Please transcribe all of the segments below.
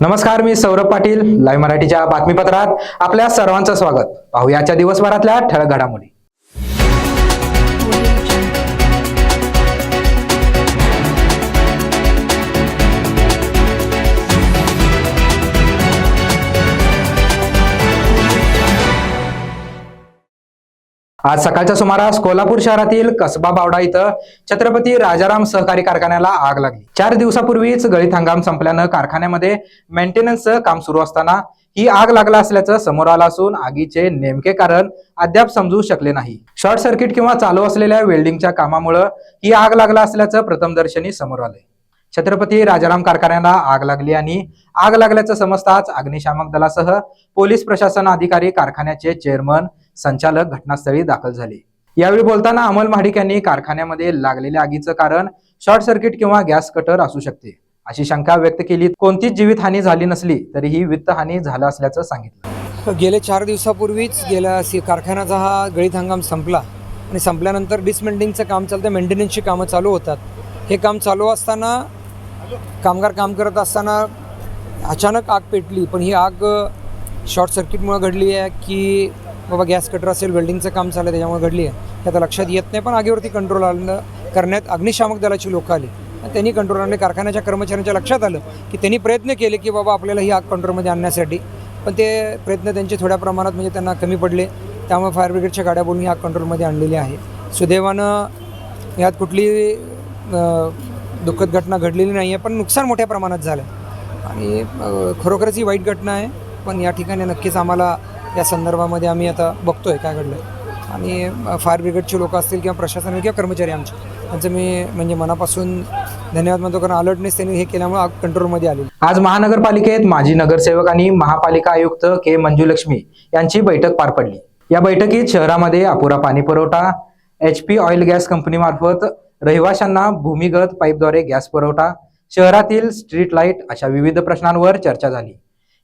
नमस्कार मी सौरभ पाटील लाईव्ह मराठीच्या बातमीपत्रात आपल्या सर्वांचं स्वागत. पाहुयाच्या दिवसभरातल्या ठळक घडामोडी. आज सकाळच्या सुमारास कोल्हापूर शहरातील कसबा बावडा इथं छत्रपती राजाराम सहकारी कारखान्याला आग लागली. चार दिवसापूर्वीच गळीत हंगाम संपल्यानं कारखान्यामध्ये मेंटेनन्सचं काम सुरू असताना ही आग लागला असल्याचं समोर आलं असून आगीचे नेमके कारण अद्याप समजू शकले नाही. शॉर्ट सर्किट किंवा चालू असलेल्या वेल्डिंगच्या कामामुळं ही आग लागला असल्याचं प्रथमदर्शनी समोर आलंय. छत्रपती राजाराम कारखान्याला आग लागली आणि आग लागल्याचं समजताच अग्निशामक दलासह पोलीस प्रशासन अधिकारी कारखान्याचे चेअरमन संचालक घटनास्थळी दाखल झाले. यावेळी बोलताना अमल महाडिक यांनी कारखान्यामध्ये लागलेल्या आगीचं कारण शॉर्ट सर्किट किंवा गॅस कटर असू शकते अशी शंका व्यक्त केली. कोणतीच जीवितहानी झाली नसली तरीही वित्तहानी झालं असल्याचं सांगितलं. गेले चार दिवसापूर्वीच गेल्या कारखान्याचा हा गळीत हंगाम संपला आणि संपल्यानंतर डिसमेंटिंगचं काम चालतं मेंटेनन्सची कामं चालू होतात. हे काम चालू असताना कामगार काम करत असताना अचानक आग पेटली पण ही आग शॉर्ट सर्किटमुळे घडली आहे की बाबा गॅस कटर असेल वेल्डिंगचं काम चाललं आहे त्याच्यामुळे घडली आहे. हे आता लक्षात येत नाही पण आगीवरती कंट्रोल आणणं करण्यात अग्निशामक दलाची लोकं आली. आणि त्यांनी कंट्रोल आणले कारखान्याच्या कर्मचाऱ्यांच्या लक्षात आलं की त्यांनी प्रयत्न केले की बाबा आपल्याला ही आग कंट्रोलमध्ये आणण्यासाठी. पण ते प्रयत्न त्यांचे थोड्या प्रमाणात म्हणजे त्यांना कमी पडले. त्यामुळे फायर ब्रिगेडच्या गाड्या बोलून ही आग कंट्रोलमध्ये आणलेली आहे. सुदैवानं यात कुठली दुःखद घटना घडलेली नाही आहे पण नुकसान मोठ्या प्रमाणात झालं आणि खरोखरच ही वाईट घटना आहे पण या ठिकाणी नक्कीच आम्हाला या संदर्भामध्ये आम्ही आता बघतोय काय घडलं आणि फायर ब्रिगेडचे लोक असतील किंवा प्रशासन किंवा कर्मचारी आमचे त्यांचं मी म्हणजे मनापासून धन्यवाद म्हणतो कारण अलर्टनेस त्यांनी हे केल्यामुळे कंट्रोलमध्ये आले आज महानगरपालिकेत माजी नगरसेवक आणि महापालिका आयुक्त के मंजुलक्ष्मी यांची बैठक पार पडली. या बैठकीत शहरामध्ये अपुरा पाणी पुरवठा एच पी ऑइल गॅस कंपनीमार्फत रहिवाशांना भूमिगत पाईपद्वारे गॅस पुरवठा शहरातील स्ट्रीट लाइट अशा विविध प्रश्नांवर चर्चा झाली.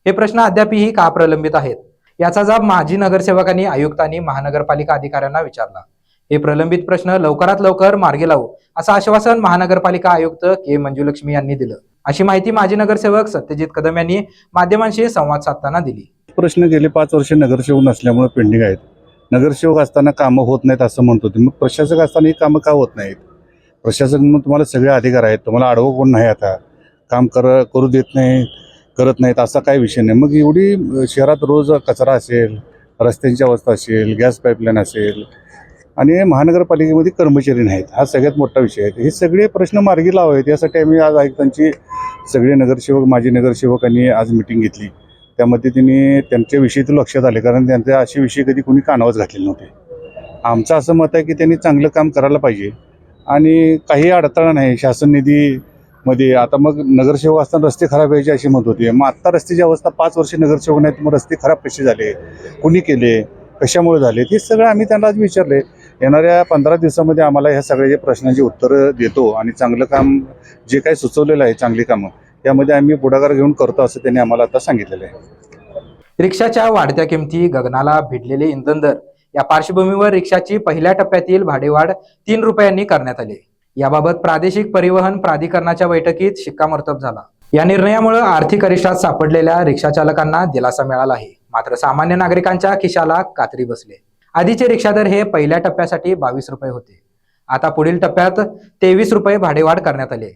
हे प्रश्न अद्यापही का प्रलंबित आहेत? याचा जाब माजी नगरसेवकांनी आयुक्तांनी महानगरपालिका अधिकाऱ्यांना विचारला. हे प्रलंबित प्रश्न लवकरात लवकर मार्गी लावू असं आश्वासन महानगरपालिका आयुक्त के मंजुलक्ष्मी यांनी दिलं. अशी माहिती माजी नगरसेवक सत्यजित कदम यांनी माध्यमांशी संवाद साधताना दिली. प्रश्न गेले पाच वर्ष नगरसेवक नसल्यामुळे पेंडिंग आहेत. नगरसेवक असताना कामं होत नाहीत असं म्हणत होते मग प्रशासक असताना ही कामं का होत नाहीत? प्रशासक म्हणून तुम्हाला सगळे अधिकार आहेत. तुम्हाला आडवं कोण नाही आता? काम कर करू देत नाही करत नाहीत असा काही विषय नाही. मग एवढी शहरात रोज कचरा असेल रस्त्यांची अवस्था असेल गॅस पाईपलाईन असेल आणि महानगरपालिकेमध्ये कर्मचारी नाहीत हा सगळ्यात मोठा विषय आहे. हे सगळे प्रश्न मार्गी लावावेत यासाठी आम्ही आज आयुक्तांची सगळे नगरसेवक माजी नगरसेवकांनी आज मिटिंग घेतली. त्यामध्ये त्यांनी त्यांच्या विषयी लक्षात आले कारण त्यांच्या असे विषय कधी कोणी कानावच घातलेले नव्हते. आमचं असं मत आहे की त्यांनी चांगलं काम करायला पाहिजे. आणि काही अडथळा नाही शासन निधी मध्ये आता मग नगरसेवक असताना रस्ते खराब व्हायचे अशी म्हणत होती. मग आत्ता रस्त्याची अवस्था पाच वर्ष नगरसेवक नाहीत मग रस्ते खराब कसे झाले? कुणी केले? कशामुळे झाले? हे सगळं आम्ही त्यांना आज विचारले. येणाऱ्या पंधरा दिवसामध्ये आम्हाला ह्या सगळ्या प्रश्नांची उत्तरं देतो आणि चांगलं काम जे काही सुचवलेलं आहे चांगली कामं त्यामध्ये आम्ही पुढाकार घेऊन करतो असं त्यांनी आम्हाला आता सांगितलेलं आहे. रिक्षाच्या वाढत्या किमती गगनाला भिडलेले इंधन दर या पार्श्वभूमीवर रिक्षाची पहिल्या टप्प्यातील भाडेवाढ तीन रुपयांनी करण्यात आली. याबाबत प्रादेशिक परिवहन प्राधिकरणाच्या बैठकीत शिक्कामोर्तब झाला. या निर्णयामुळे आर्थिक अरिष्टात सापडलेल्या रिक्षा चालकांना दिलासा मिळाला आहे. मात्र सामान्य नागरिकांच्या खिशाला कात्री बसले. आधीचे रिक्षा दर हे पहिल्या टप्प्यासाठी बावीस रुपये होते. आता पुढील टप्प्यात तेवीस रुपये भाडेवाढ करण्यात आली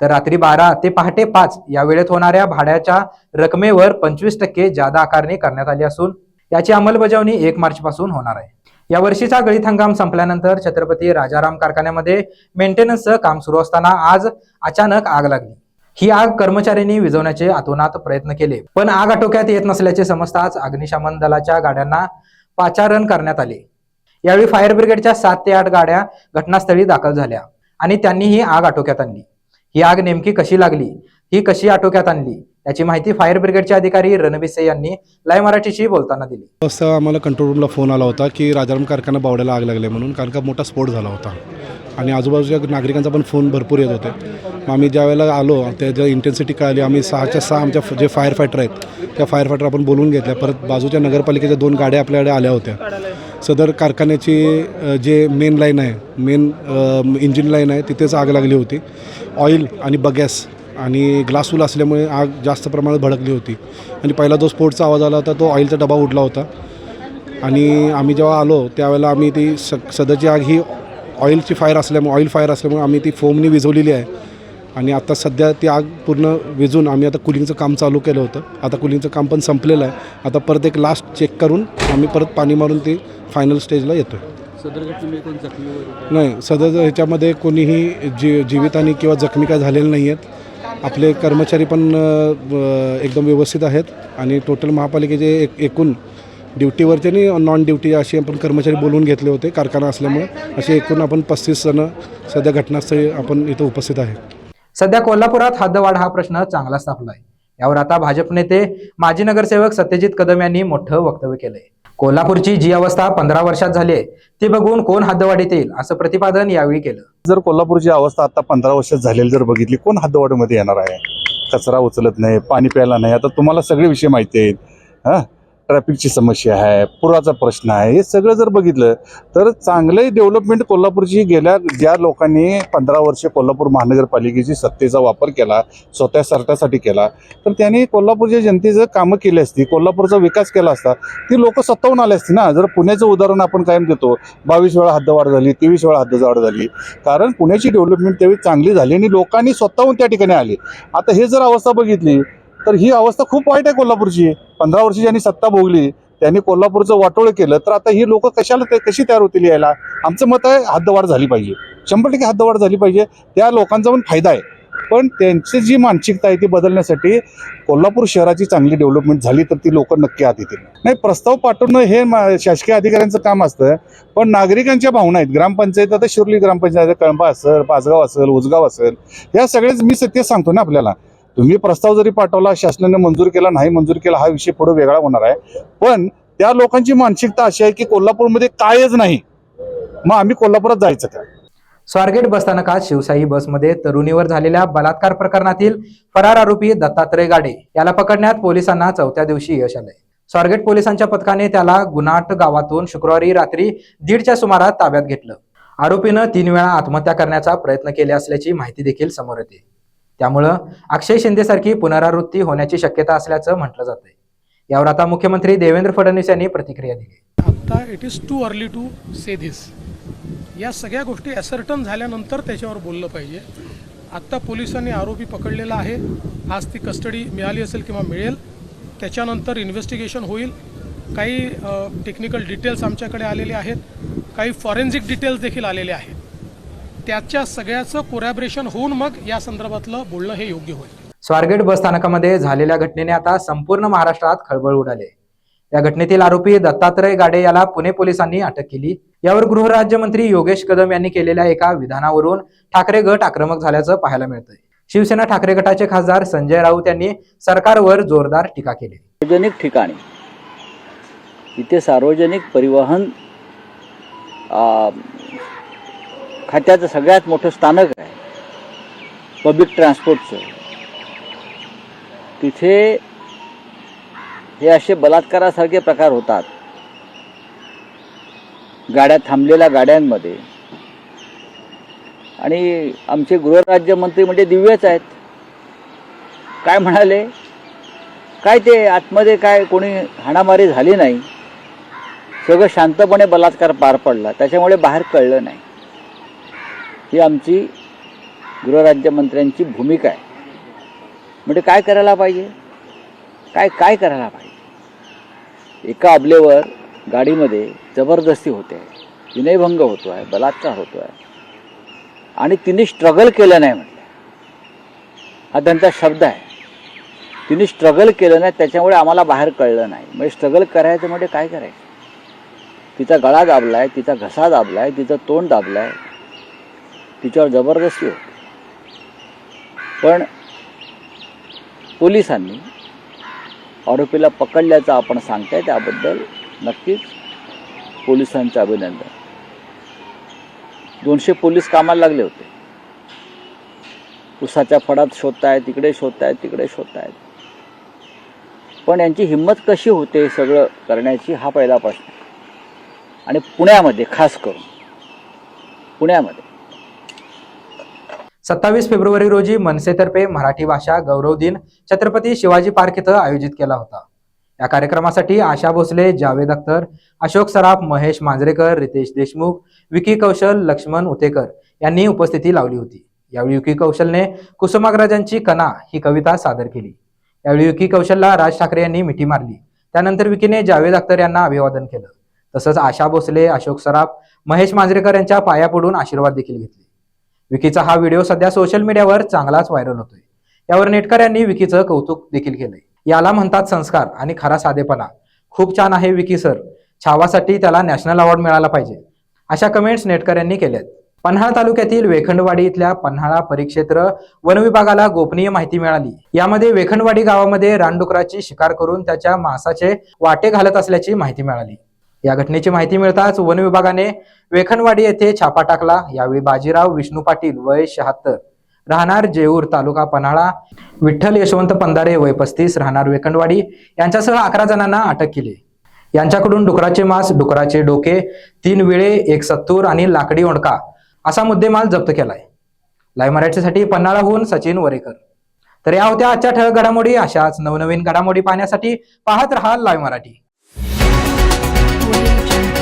तर रात्री बारा ते पहाटे पाच या वेळेत होणाऱ्या भाड्याच्या रकमेवर पंचवीस टक्के जादा आकारणी करण्यात आली असून याची अंमलबजावणी एक मार्च पासून होणार आहे. या वर्षीचा गळीत हंगाम संपल्यानंतर छत्रपती राजाराम कारखान्यामध्ये मेंटेनन्सचं काम सुरू असताना आज अचानक आग लागली. ही आग कर्मचाऱ्यांनी विझवण्याचे अतोनात प्रयत्न केले पण आग आटोक्यात येत नसल्याचे समजताच अग्निशमन दलाच्या गाड्यांना पाचारण करण्यात आले. यावेळी फायर ब्रिगेडच्या सात ते आठ गाड्या घटनास्थळी दाखल झाल्या आणि त्यांनी ही आग आटोक्यात आणली. ही आग नेमकी कशी लागली? ही कशी आटोक्यात आणली? याची माहिती फायर ब्रिगेडचे अधिकारी रणबिसे यांनी लाईव्ह मराठीशी बोलताना दिली. असं आम्हाला कंट्रोल रूमला फोन आला होता की राजाराम कारखाना बावड्याला आग लागली आहे म्हणून कारण का मोठा स्फोट झाला होता. आणि आजूबाजूच्या नागरिकांचा पण फोन भरपूर येत होते. मग आम्ही ज्या वेळेला आलो त्याच्या इंटेन्सिटी कळाली आम्ही सहाच्या सहा आमच्या जे फायर फायटर आहेत त्या फायर फायटर आपण बोलवून घेतल्या. परत बाजूच्या नगरपालिकेच्या दोन गाड्या आपल्याकडे आल्या होत्या. सदर कारखान्याची जे मेन लाईन आहे मेन इंजिन लाईन आहे तिथेच आग लागली होती. ऑइल आणि बगॅस आणि ग्लासफुल असल्यामुळे आग जास्त प्रमाणात भडकली होती. आणि पहिला जो स्फोटचा आवाज आला होता तो ऑइलचा डबा उडला होता. आणि आम्ही जेव्हा आलो त्यावेळेला आम्ही ती स सध्याची आग ही ऑइलची फायर असल्यामुळे ऑइल फायर असल्यामुळे आम्ही ती फोमनी विझवलेली आहे. आणि आता सध्या ती आग पूर्ण विझून आम्ही आता कुलिंगचं काम चालू केलं होतं. आता कुलिंगचं काम पण संपलेलं आहे. आता परत एक लास्ट चेक करून आम्ही परत पाणी मारून ती फायनल स्टेजला येतो आहे नाही सदर ह्याच्यामध्ये कोणीही जी जीवितहानी किंवा जखमी काय झालेले नाही आहेत आपले कर्मचारी पण एकदम व्यवस्थित आहेत आणि टोटल महापालिकेचे एक एकूण ड्युटीवरचे आणि नॉन ड्युटी असे आपण कर्मचारी बोलवून घेतले होते कारखाना असल्यामुळे. असे एकूण आपण पस्तीस जणं सध्या घटनास्थळी आपण इथं उपस्थित आहे. सध्या कोल्हापुरात हद्दवाढ हा प्रश्न चांगला सापला आहे यावर आता भाजप नेते माजी नगरसेवक सत्यजित कदम यांनी मोठं वक्तव्य केलंय. कोल्हापूरची जी अवस्था पंधरा वर्षात झाली आहे ती बघून कोण हद्दवाढीत येईल असं प्रतिपादन यावेळी केलं. जर कोल्हापूरची अवस्था आता पंधरा वर्षात झालेली जर बघितली कोण हद्दवाढीमध्ये येणार आहे? कचरा उचलत नाही पाणी प्यायला नाही. आता तुम्हाला सगळे विषय माहिती आहेत. हां? ट्रॅफिकची समस्या आहे पुराचा प्रश्न आहे हे सगळं जर बघितलं तर चांगले डेव्हलपमेंट कोल्हापूरची गेल्या ज्या लोकांनी पंधरा वर्षे कोल्हापूर महानगरपालिकेची सत्तेचा वापर केला स्वतः सरकारसाठी केला तर त्यांनी कोल्हापूरच्या जनतेचं कामं केली असती कोल्हापूरचा विकास केला असता ती लोक सत्तावून आले असते ना? जर पुण्याचं उदाहरण आपण कायम देतो बावीस वेळा हद्दवाढ झाली तेवीस वेळा हद्दवाढ झाली कारण पुण्याची डेव्हलपमेंट त्यावेळी चांगली झाली आणि लोकांनी स्वतःहून त्या ठिकाणी आली. आता हे जर अवस्था बघितली तर ही अवस्था खूप वाईट आहे कोल्हापूरची. पंधरा वर्षी ज्यांनी सत्ता भोगली त्यांनी कोल्हापूरचं वाटोळ केलं तर आता ही लोक कशाला ते कशी तयार होतील यायला? आमचं मत आहे हद्दवाढ झाली पाहिजे. शंभर टक्के हद्दवाढ झाली पाहिजे. त्या लोकांचा पण फायदा आहे. पण त्यांची जी मानसिकता आहे ती बदलण्यासाठी कोल्हापूर शहराची चांगली डेव्हलपमेंट झाली तर ती लोक नक्की आत येतील. नाही प्रस्ताव पाठवणं हे मा- शासकीय अधिकाऱ्यांचं काम असतं. पण नागरिकांच्या भावना आहेत. ग्रामपंचायत आता शिरली ग्रामपंचायत कळंबा असेल पाचगाव असेल उजगाव असेल या सगळेच मी सत्य सांगतो ना आपल्याला. तुम्ही प्रस्ताव जरी पाठवला शासनाने मंजूर केला नाही मंजूर केला हा विषय पुढे वेगळा होणार आहे. पण त्या लोकांची मानसिकता अशी आहे की कोल्हापूरमध्ये कायच नाही. मग आम्ही कोल्हापुरात जायचं का? स्वारगेट बसस्थानकात शिवशाही बसमध्ये तरुणीवर झालेल्या बलात्कार प्रकरणातील फरार आरोपी दत्तात्रय गाडे याला पकडण्यात पोलिसांना चौथ्या दिवशी यश आलंय. स्वारगेट पोलिसांच्या पथकाने त्याला गुनाट गावातून शुक्रवारी रात्री दीडच्या सुमारात ताब्यात घेतलं. आरोपीनं तीन वेळा आत्महत्या करण्याचा प्रयत्न केले असल्याची माहिती देखील समोर येते. त्यामुळं अक्षय शिंदेसारखी पुनरावृत्ती होण्याची शक्यता असल्याचं म्हटलं जातंय. यावर आता मुख्यमंत्री देवेंद्र फडणवीस यांनी प्रतिक्रिया दिली. आत्ता it is too early to say this या सगळ्या गोष्टी ॲसर्टन झाल्यानंतर त्याच्यावर बोललं पाहिजे. आत्ता पोलिसांनी आरोपी पकडलेला आहे. आज ती कस्टडी मिळाली असेल किंवा मिळेल त्याच्यानंतर इन्व्हेस्टिगेशन होईल. काही टेक्निकल डिटेल्स आमच्याकडे आलेले आहेत. काही फॉरेन्सिक डिटेल्स देखील आलेले आहेत. त्याच्या सगळ्याचं कोरॅबरेशन होऊन मग या संदर्भातलं बोलणं हे योग्य होईल. स्वारगेट बस स्थानकामध्ये झालेल्या घटनेने आता संपूर्ण महाराष्ट्रात खळबळ उडाली या घटनेतील आरोपी दत्तात्रय गाडे याला पुणे पोलिसांनी अटक केली. यावर गृहराज्यमंत्री योगेश कदम यांनी केलेल्या एका विधानावरून ठाकरे गट आक्रमक झाल्याचं पाहायला मिळतंय. शिवसेना ठाकरे गटाचे खासदार संजय राऊत यांनी सरकारवर जोरदार टीका केली. सार्वजनिक ठिकाणी इथे सार्वजनिक परिवहन आ, खात्याचं सगळ्यात मोठं स्थानक आहे. पब्लिक ट्रान्सपोर्टचं तिथे हे असे बलात्कारासारखे प्रकार होतात. गाड्या थांबलेल्या गाड्यांमध्ये. आणि आमचे गृहराज्यमंत्री म्हणजे दिव्यच आहेत. काय म्हणाले? काय ते आतमध्ये काय कोणी हाणामारी झाली नाही? सगळं शांतपणे बलात्कार पार पडला. त्याच्यामुळे बाहेर कळलं नाही. ही आमची गृहराज्यमंत्र्यांची भूमिका आहे. म्हणजे काय करायला पाहिजे? काय काय करायला पाहिजे? एका अबलेवर गाडीमध्ये जबरदस्ती होते. विनयभंग होतो आहे बलात्कार होतो आहे. आणि तिने स्ट्रगल केलं नाही म्हटलं. हा त्यांचा शब्द आहे. तिने स्ट्रगल केलं नाही त्याच्यामुळे आम्हाला बाहेर कळलं नाही. म्हणजे स्ट्रगल करायचं म्हणजे काय करायचं? तिचा गळा दाबला आहे तिचा घसा दाबला आहे तिचं तोंड दाबलं आहे तिच्यावर जबरदस्ती होती. पण पोलिसांनी आरोपीला पकडल्याचं आपण सांगताय त्याबद्दल नक्कीच पोलिसांचं अभिनंदन. दोनशे पोलीस कामाला लागले होते. उसाच्या फडात शोधतायत तिकडे शोधतायत तिकडे शोधतायत. पण यांची हिंमत कशी होते हे सगळं करण्याची हा पहिला प्रश्न. आणि पुण्यामध्ये खास करून पुण्यामध्ये सत्तावीस फेब्रुवारी रोजी मनसेतर्फे मराठी भाषा गौरव दिन छत्रपती शिवाजी पार्क इथं आयोजित केला होता. या कार्यक्रमासाठी आशा भोसले जावेद अख्तर अशोक सराफ महेश मांजरेकर रितेश देशमुख विकी कौशल लक्ष्मण उतेकर यांनी उपस्थिती लावली होती. यावेळी विकी कौशलने कुसुमाग्रजांची कणा ही कविता सादर केली. यावेळी विकी कौशलला राज ठाकरे यांनी मिठी मारली. त्यानंतर विकीने जावेद अख्तर यांना अभिवादन केलं. तसंच आशा भोसले अशोक सराफ महेश मांजरेकर यांच्या पाया पडून आशीर्वाद देखील घेतले. विकीचा हा व्हिडिओ सध्या सोशल मीडियावर चांगलाच व्हायरल होतोय. यावर नेटकऱ्यांनी विकीचं कौतुक देखील केलंय. याला म्हणतात संस्कार आणि खरा साधेपणा. खूप छान आहे विकी सर. छावासाठी त्याला नॅशनल अवॉर्ड मिळाला पाहिजे. अशा कमेंट्स नेटकऱ्यांनी केल्यात. पन्हाळा तालुक्यातील वेखंडवाडी इथल्या पन्हाळा परिक्षेत्र वन विभागाला गोपनीय माहिती मिळाली. यामध्ये वेखंडवाडी गावामध्ये रानडुकराची शिकार करून त्याच्या मांसाचे वाटे घालत असल्याची माहिती मिळाली. या घटनेची माहिती मिळताच वन विभागाने वेखनवाडी येथे छापा टाकला. यावेळी बाजीराव विष्णू पाटील वय शहात्तर. राहणार जेऊर तालुका पन्हाळा. विठ्ठल यशवंत पंधारे वय पस्तीस. राहणार वेखंडवाडी यांच्यासह अकरा जणांना अटक केली. यांच्याकडून डुकराचे मांस डुकराचे डोके तीन विळे एक सत्तूर आणि लाकडी ओंडका असा मुद्देमाल जप्त केलाय. लाईव्ह मराठीसाठी पन्हाळाहून सचिन वरेकर. तर या होत्या आजच्या ठळक घडामोडी. अशाच नवनवीन घडामोडी पाहण्यासाठी पाहत राहाल लाईव्ह मराठी. 我就一